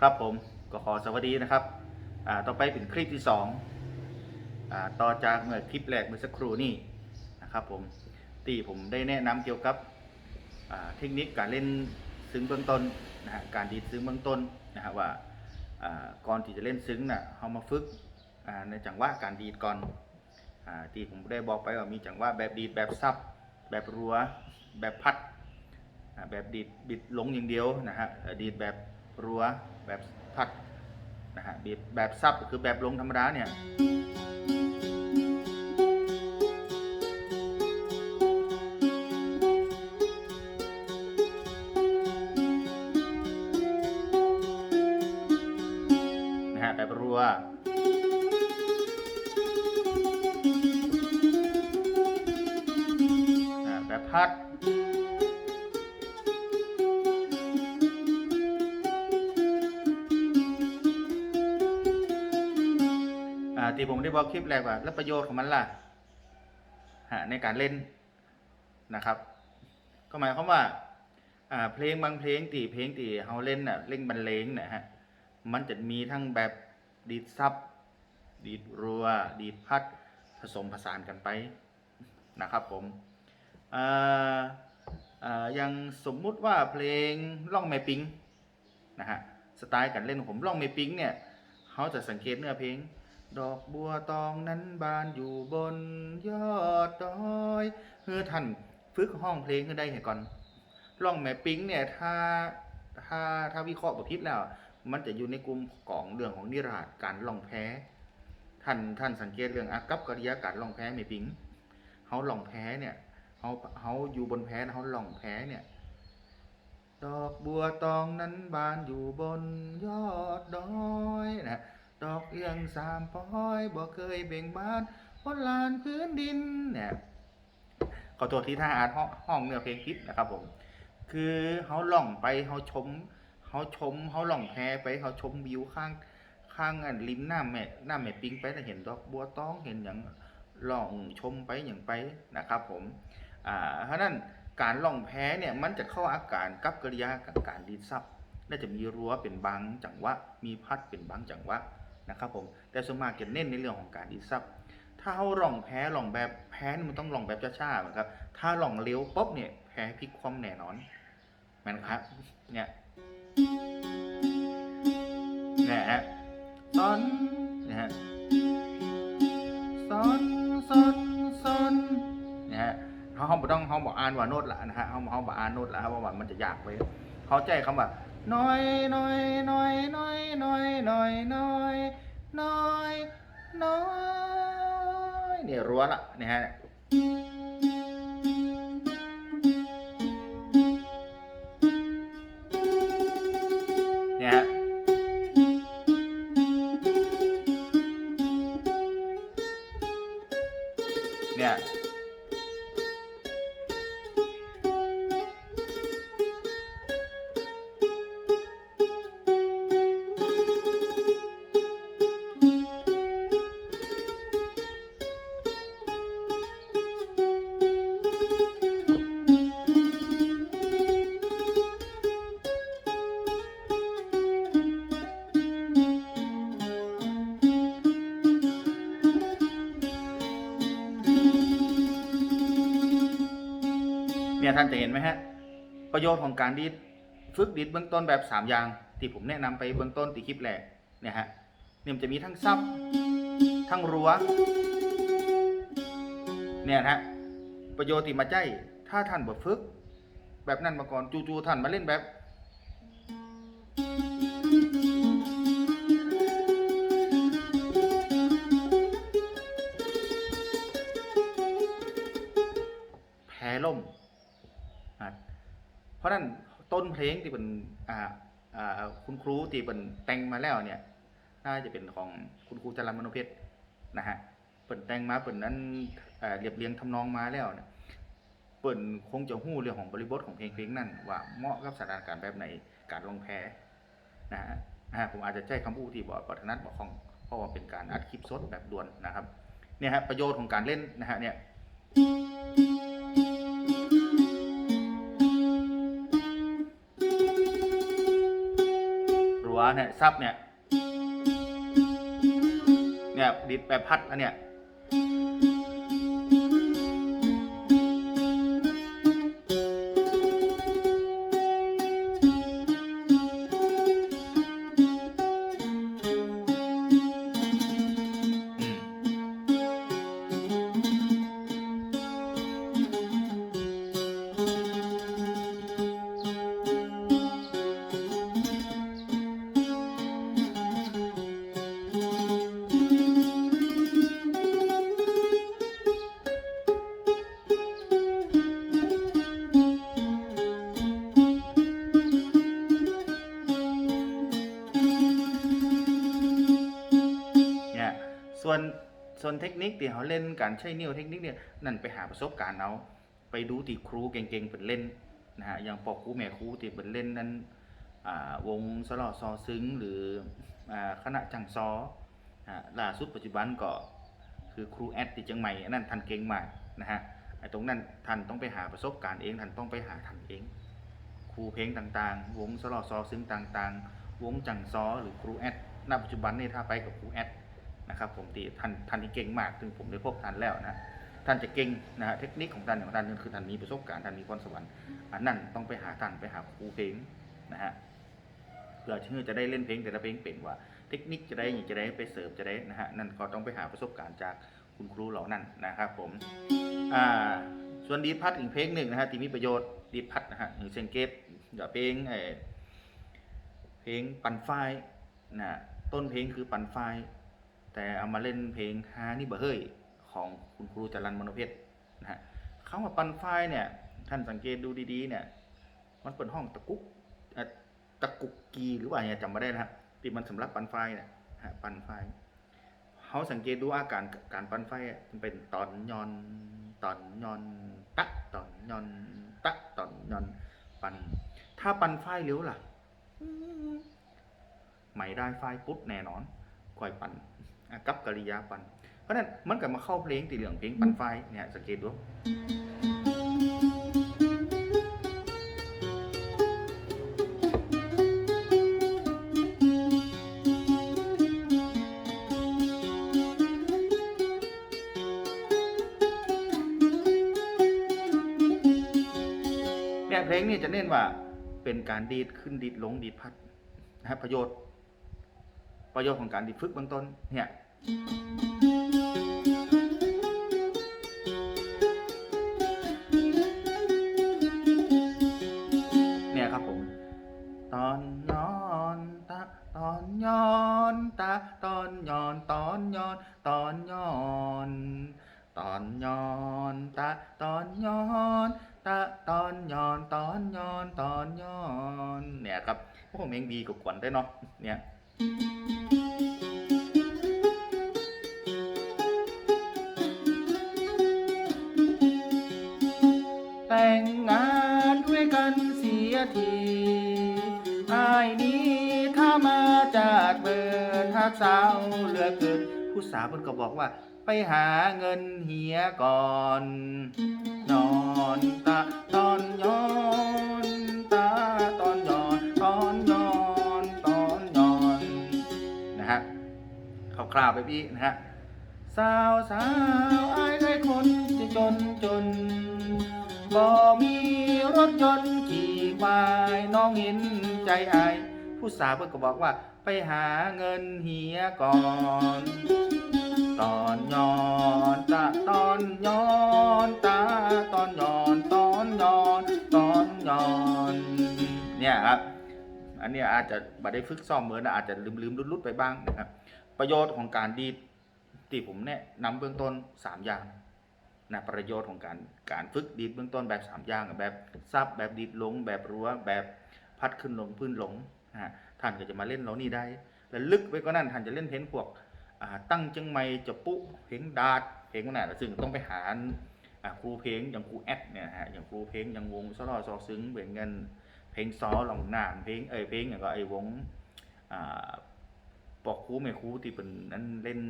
ครับผมก็ขอสวัสดีนะครับอ่าต่อไปเป็นคลิปที่สองอ่าต่อจากเมื่อคลิปแรกเมื่อสักครู่นี่นะครับผมที่ผมได้แนะนำเกี่ยวกับอ่าเทคนิคการเล่นซึ้งเบื้องต้นนะฮะการดีดซึ้งเบื้องต้นนะฮะว่าอ่าก่อนที่จะเล่นซึ้งน่ะเรามาฝึกอ่าในจังหวะการดีดก่อนอ่าที่ผมได้บอกไปว่ามีจังหวะแบบดีดแบบซับแบบรัวแบบพัดแบบดีดบิดลงอย่างเดียวนะฮะดีดแบบ รัวแบบพัดนะฮะดีดแบบซับก็คือแบบลงธรรมดาเนี่ยนะฮะแบบรัวอ่าแบบพัด ที่ผมได้บอกคลิปแรกว่า แล้วประโยชน์ของมันล่ะฮะในการเล่นนะครับ ก็หมายความว่าอ่าเพลงบางเพลงตีเพลงตีเฮาเล่นน่ะเล่นบรรเลงนี่ยฮะมันจะมีทั้งแบบดีดซับดีดรัว ดีดพัดผสมผสานกันไปนะครับผมอ่าอย่างสมมุติว่าเพลงล่องแม่ปิงนะฮะสไตล์การเล่นของผมล่องแม่ปิงเนี่ยเขาจะสังเกตเนื้อเพลง ดอกบัวตองนั้นบานอยู่บนยอดดอยเฮ้อท่านฝึกห้องเพลงขึ้นได้เห็นก่อนล่องแม่ปิงเนี่ยถ้าถ้าถ้าวิเคราะห์บทพิษแล้ว มันจะอยู่ในกลุ่มของเรื่องของนิราศการล่องแพ้ ท่านท่านสังเกตเรื่องอากับกริยาการล่องแพ้แม่ปิงเขาล่องแพ้เนี่ยเขาเขาอยู่บนแพนะเขาล่องแพ้เนี่ยดอกบัวตองนั้นบานอยู่บนยอดดอยนะ ดอกเอื้องสามป้อยบ่เคยเบ่งบานบนลานพื้นดินเนี่ยขอโทษที่ถ้าอ่านห้องห้องเนื้อเพลงผิดนะครับผม คือเขาล่องไปเขาชมเขาชมเขาล่องแพไปเขาชมวิวข้างข้างอันริมหน้าแม่หน้าแม่ปิงไปแล้วเห็นดอกบัวตองเห็นอย่างล่องชมไปอย่างไปนะครับผมอ่าเพราะนั้นการล่องแพ้เนี่ยมันจะเข้าอาการกับกริยากับการดีดซับน่าจะมีรั้วเป็นบางจังหวะมีพัดเป็นบางจังหวะ นะครับผมแต่ส่วนมากจะเน้นในเรื่องของการดีซับถ้าเขาหล่องแพ้หล่องแบบแพ้นี่มันต้องหล่องแบบช้าๆนะครับถ้าหล่องเร็วปุ๊บเนี่ยแพ้พลิกคว่ำแน่นอนแมันครับเนี่ยนี่ยฮะซอนนะฮะซอนซอนซอนนะฮะเขาเขาบ่ต้องเขาบอกอ่านว่าโน้ตละนะฮะเขาเขาบอกอ่านโน้ตละครับเพราะว่ามันจะยากไปเขาใจคำว่าน้อยน้อยน้อยน้อย น้อยเนี่ยรัวละเนี่ยฮะ ท่านจะเห็นไหมฮะ ประโยชน์ของการดีดฝึกดีดเบื้องต้นแบบ 3 อย่าง ที่ผมแนะนำไปเบื้องต้นตีคลิปแหลกเนี่ยฮะเนี่ยมันจะมีทั้งซับ ทั้งรัวเนี่ยนะฮะประโยชน์ที่มาใจ ถ้าท่านบ่ฝึก แบบนั้นมาก่อนจู่ๆท่านมาเล่นแบบ เพลงที่เป็นอ่าอ่าคุณครูที่เป็นแต่งมาแล้วเนี่ย น่าจะเป็นของคุณครูจรัญมโนเพชรนะฮะเปิ่นแต่งมาเปิ่นนั้นเรียบเรียงทำนองมาแล้วเนี่ยเปิ่นคงจะหู้เรื่องของบริบทของเพลงเพลงนั้นว่าเหมาะกับสถานการณ์แบบไหนการลงแพ้นะฮะผมอาจจะใช้คำพูดที่บอกปัถนัดบอกของเพราะว่าเป็นการอัดคลิปสดแบบด่วนนะครับเนี่ยฮะประโยชน์ของการเล่นนะฮะเนี่ย เนี่ยซับเนี่ยเนี่ยดิดแบบพัดอันเนี้ย ส่วนเทคนิคที่เขาเล่นการใช้นิ้วเทคนิคเนี่ยนั่นไปหาประสบการณ์เอาไปดูที่ครูเก่งๆเป็นเล่นนะฮะอย่างปอกครูแม่ครูที่เป็นเล่นนั้นวงสลอซอซึ้งหรือคณะจังซอล่าสุดปัจจุบันก็คือครูแอดที่เชียงใหม่อันนั้นท่านเก่งมากนะฮะไอ้ตรงนั้นท่านต้องไปหาประสบการณ์เองท่านต้องไปหาทำเอง ครูเพลงต่างๆ วงสลอซอซึ้งต่างๆ วงจังซอหรือครูแอดณปัจจุบันนี่ถ้าไปกับครูแอด นะครับผมที่ท่านท่านที่เก่งมากซึ่งผมได้พบท่านแล้วนะท่านจะเก่งนะฮะเทคนิคของท่านของท่านก็คือท่านมีประสบการณ์ท่านมีพรสวรรค์อันนั้นต้องไปหาท่านไปหาครูเพลงนะฮะเพื่อที่จะได้เล่นเพลงแต่ละเพลงเป็นว่า เทคนิคจะได้จะได้ไปเสิร์ฟจะได้นะฮะนั่นก็ต้องไปหาประสบการณ์จากคุณครูเหล่านั้นนะครับผมอ่าส่วนดีพัดอีกเพลงหนึ่งนะฮะที่มีประโยชน์ดีพัดนะฮะอย่างเช่นเกตอย่าเพลงเอเพลงปั่นไฟนะต้นเพลงคือปั่นไฟ แต่เอามาเล่นเพลงฮานี่เบอร์เฮ้ยของคุณครูจรันมโนเพชรนะฮะคำว่าปันไฟเนี่ย ท่านสังเกตดูดีๆเนี่ย มันเป็นห้องตะกุกตะกุกกีหรือว่าเนี่ยจำไม่ได้นะครับที่มันสำหรับปันไฟเนี่ยฮะปันไฟเขาสังเกตดูอาการการปันไฟมันเป็นตอนยอนตอนยอนตะตอนยอนตะตอนยอนปัน ถ้าปันไฟเร็วล่ะไม่ได้ไฟปุ๊บแน่นอนคอยปันอะ กับกริยาปัน เพราะฉะนั้นมันก็มาเข้าเพลงตีเหลืองเพลงปันไฟเนี่ยสังเกตดูเนี่ยเพลงนี้จะเน้นว่าเป็นการดีดขึ้นดีดลงดีดพัดนะครับประโยชน์ ประโยชน์ของการดีดฝึกเบื้องต้นเนี่ยเนี่ยครับผม ตอนย้อนตะตอนย้อนตะตอนย้อนตอนย้อนตอนย้อนตอนย้อนตะตอนย้อนตะตอนย้อนตอนย้อนตอนย้อนเนี่ยครับโอ้โหเมงดีกว่าขวัญได้เนาะเนี่ย เสียทีอายนี้ถ้ามาจากเบิดทักสาวเหลือเกินผู้สาวเพิ่นก็บอกว่า ไปหาเงินเฮียก่อน นอนตาตอนย้อนตาตอนย้อนตอนย้อนตอนย้อนนะฮะคร่าวๆไปพี่นะฮะสาวสาวไอายได้คนจะจนจน บ่มีรถยนต์ขี่ควายน้องเห็นใจไอผู้สาวเพิ่นก็บอกว่าไปหาเงินเฮียก่อน ตอนย้อนตาตอนย้อนตาตอนย้อนตอนย้อนตอนย้อนเนี่ยครับอันนี้อาจจะบัได้ฝึกซ้อมเหมือนอาจจะลืมลืมๆลุดๆไปบ้างนะครับ ประโยชน์ของการดีดที่ผมแนะนำเบื้องต้น 3 อย่าง นะประโยชน์ของการการฝึกดีดเบื้องต้นแบบ3อย่างแบบซับแบบดีดลง แบบรั้วแบบพัดขึ้นลงพื้นลงนะฮะท่านก็จะมาเล่นเรานี่ได้ แล้วลึกไปก็นั่นท่านจะเล่นเพลงพวกตั้งจังไม่จะปุ๊เพลงดาดเพลงนั้นนะซึ่งต้องไปหาครูเพลงอย่างครูแอดเนี่ยฮะอย่างครูเพลงอย่างวงซอลอซอซึ้งเหมือนกันเพลงซอลองนามเพลงเอยเพลงอย่างก็ไอ้วงอปอกคูแม่คูที่เป็นนั้นเล่น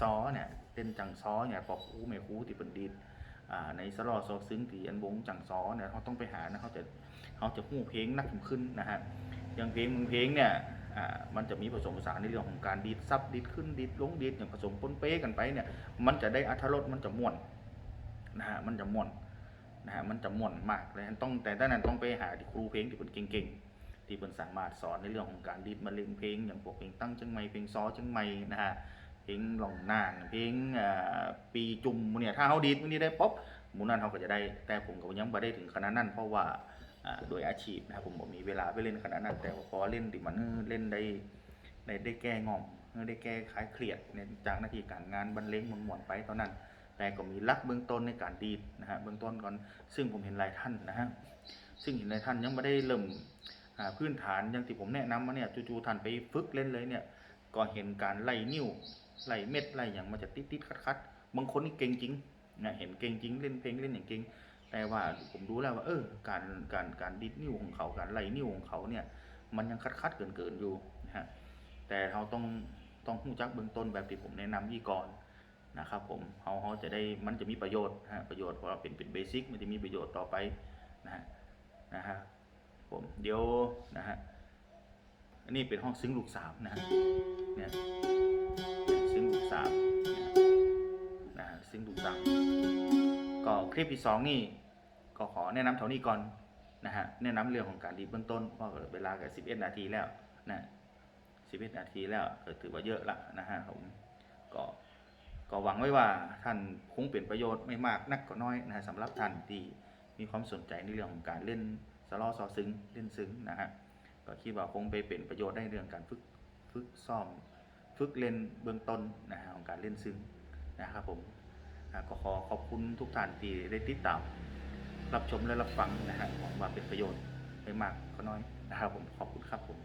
ซอเนี่ยเล่นจังซอเนี่ยปอกคูแม่คูที่เป็นดีดอ่าในสลอซอซึ้งที่อันวงจังซอเนี่ยเขาต้องไปหานะเขาจะเขาจะหู้เพลงนักขึ้นนะฮะอย่างเพลงมึงเพลงเนี่ยอ่ามันจะมีผสมผสานในเรื่องของการดีดซับดีดขึ้นดีดลงดีดอย่างผสมปนเปกันไปเนี่ยมันจะได้อัธรสมันจะม่วนนะฮะมันจะม่วนนะฮะมันจะม่วนมากเลยต้องแต่ด้านนั้นต้องไปหาที่ครูเพลงที่เป็นเก่งๆที่เป็นสามารถสอนในเรื่องของการดีดมาเล่นเพลงอย่างพวกเพลงตั้งจังไม่เพลงซอจังไม่นะฮะ พลงหลงนางพลงปีจุ่มเนี่ยถ้าเขาดีดมันนี้ได้ป๊บมูนั้นเขาก็จะได้ แต่ผมก็ยังไม่ได้ถึงขนาดนั้น เพราะว่าโดยอาชีพนะครับผมบ่มีเวลาไปเล่นขนาดนั้น แต่ว่าพอเล่นดิมันเล่นได้ได้ได้แก้งอมได้แก้คลายเครียดเนี่ยจากหน้าที่การงานบรรเลงมวนๆไปเท่านั้น แต่ก็มีลักเบื้องต้นในการดีดนะฮะเบื้องต้นก่อนซึ่งผมเห็นหลายท่านนะฮะซึ่งเห็นหลายท่านยังไม่ได้เริ่มพื้นฐานอย่างที่ผมแนะนำมาเนี่ยจู่ๆท่านไปฝึกเล่นเลยเนี่ยก็เห็นการไล่นิ้ว ไล่เม็ดไล่อย่างมันจะติดๆคัดๆบางคนนี่เก่งจริงนะเห็นเก่งจริงเล่นเพลงเล่นอย่างเก่งแต่ว่าผมรู้แล้วว่าเออการการการดีดนิ้วของเขาการไล่นิ้วของเขาเนี่ย มันยังคัดๆเกินๆอยู่นะฮะแต่เราต้องต้องรู้จักเบื้องต้นแบบที่ผมแนะนำยี่ก่อนนะครับผมเขาเขาจะได้มันจะมีประโยชน์ฮะประโยชน์เพราะว่าเป็นเป็นเบสิกมันจะมีประโยชน์ต่อไปนะฮะนะฮะผมเดี๋ยวนะฮะอันนี้เป็นห้องซึ้งลูกสามนะฮะเนี่ย คลิปที่สองนี่ก็ขอแนะนำเท่านี้ก่อนนะฮะแนะนำเรื่องของการดีดเบื้องต้นเพราะเวลากับสิบเอ็ดนาทีแล้วนะสิบเอ็ดนาทีแล้วก็ถือว่าเยอะละนะฮะผมก็ก็หวังไว้ว่าท่านคงเป็นประโยชน์ไม่มากนักก็น้อยนะฮะสำหรับท่านที่มีความสนใจในเรื่องของการเล่นสลอซอซึ้งเล่นซึ้งนะฮะก็คิดว่าคงไปเป็นประโยชน์ได้เรื่องการฝึกฝึกซ้อม ฝึกเล่นเบื้องต้นนะฮะของการเล่นซึ้งนะครับผม ก็ขอขอบคุณทุกท่านที่ได้ติดตาม รับชมและรับฟังนะฮะหวังว่าเป็นประโยชน์ไม่มากก็น้อยนะครับผมขอบคุณครับผม